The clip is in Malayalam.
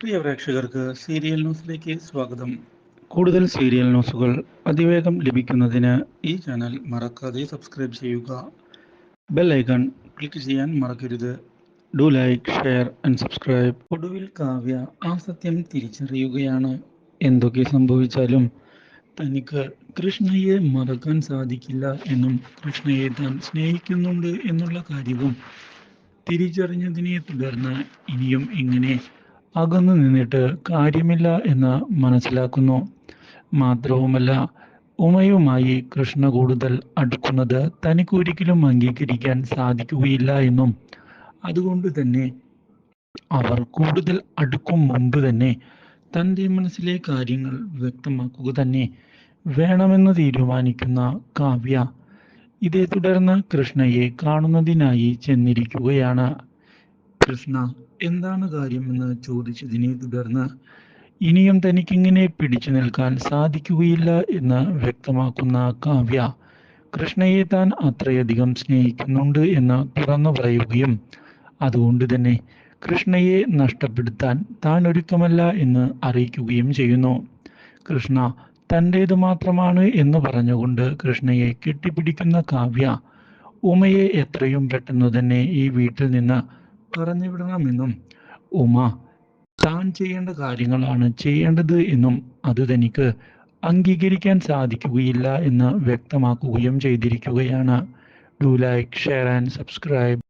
പ്രിയ പ്രേക്ഷകർക്ക് സീരിയൽ ന്യൂസിലേക്ക് സ്വാഗതം. കൂടുതൽ സീരിയൽ ന്യൂസുകൾ അതിവേഗം ലഭിക്കുന്നതിന് ഈ ചാനൽ മറക്കാതെ സബ്സ്ക്രൈബ് ചെയ്യുക. ബെൽ ഐക്കൺ ക്ലിക്ക് ചെയ്യാൻ മറക്കരുത്. Do like share and subscribe. ഒടുവിൽ കാവ്യ ആ സത്യം തിരിച്ചറിയുകയാണ്. എന്തൊക്കെ സംഭവിച്ചാലും തനിക്ക് കൃഷ്ണയെ മറക്കാൻ സാധിക്കില്ല എന്നും കൃഷ്ണയെ താൻ സ്നേഹിക്കുന്നുണ്ട് എന്നുള്ള കാര്യവും തിരിച്ചറിഞ്ഞതിനെ തുടർന്ന് ഇനിയും ഇങ്ങനെ അകന്നു നിന്നിട്ട് കാര്യമില്ല എന്ന് മനസ്സിലാക്കുന്നു. മാത്രവുമല്ല ഉമയുമായി കൃഷ്ണ കൂടുതൽ അടുക്കുന്നത് തനിക്കൊരിക്കലും അംഗീകരിക്കാൻ സാധിക്കുകയില്ല എന്നും. അതുകൊണ്ട് തന്നെ അവർ കൂടുതൽ അടുക്കും മുമ്പ് തന്നെ തന്റെ മനസ്സിലെ കാര്യങ്ങൾ വ്യക്തമാക്കുക തന്നെ വേണമെന്ന് തീരുമാനിക്കുന്ന കാവ്യ. ഇതേ തുടർന്ന് കൃഷ്ണയെ കാണുന്നതിനായി ചെന്നിരിക്കുകയാണ്. കൃഷ്ണ എന്താണ് കാര്യമെന്ന് ചോദിച്ചതിനെ തുടർന്ന് ഇനിയും തനിക്കിങ്ങനെ പിടിച്ചു നിൽക്കാൻ സാധിക്കുകയില്ല എന്ന് വ്യക്തമാക്കുന്ന കാവ്യ കൃഷ്ണയെ താൻ അത്രയധികം സ്നേഹിക്കുന്നുണ്ട് എന്ന് തുറന്നു പറയുകയും അതുകൊണ്ട് തന്നെ കൃഷ്ണയെ നഷ്ടപ്പെടുത്താൻ താൻ ഒരുക്കമല്ല എന്ന് അറിയിക്കുകയും ചെയ്യുന്നു. കൃഷ്ണ തന്റേത് മാത്രമാണ് എന്ന് പറഞ്ഞുകൊണ്ട് കൃഷ്ണയെ കെട്ടിപ്പിടിക്കുന്ന കാവ്യ ഉമയെ എത്രയും പെട്ടെന്ന് തന്നെ ഈ വീട്ടിൽ നിന്ന് പറഞ്ഞു വിടണമെന്നും ഉമ താൻ ചെയ്യേണ്ട കാര്യങ്ങളാണ് ചെയ്യേണ്ടത് എന്നും അത് തനിക്ക് അംഗീകരിക്കാൻ സാധിക്കുകയില്ല എന്ന് വ്യക്തമാക്കുകയും ചെയ്തിരിക്കുകയാണ്. Do like share and subscribe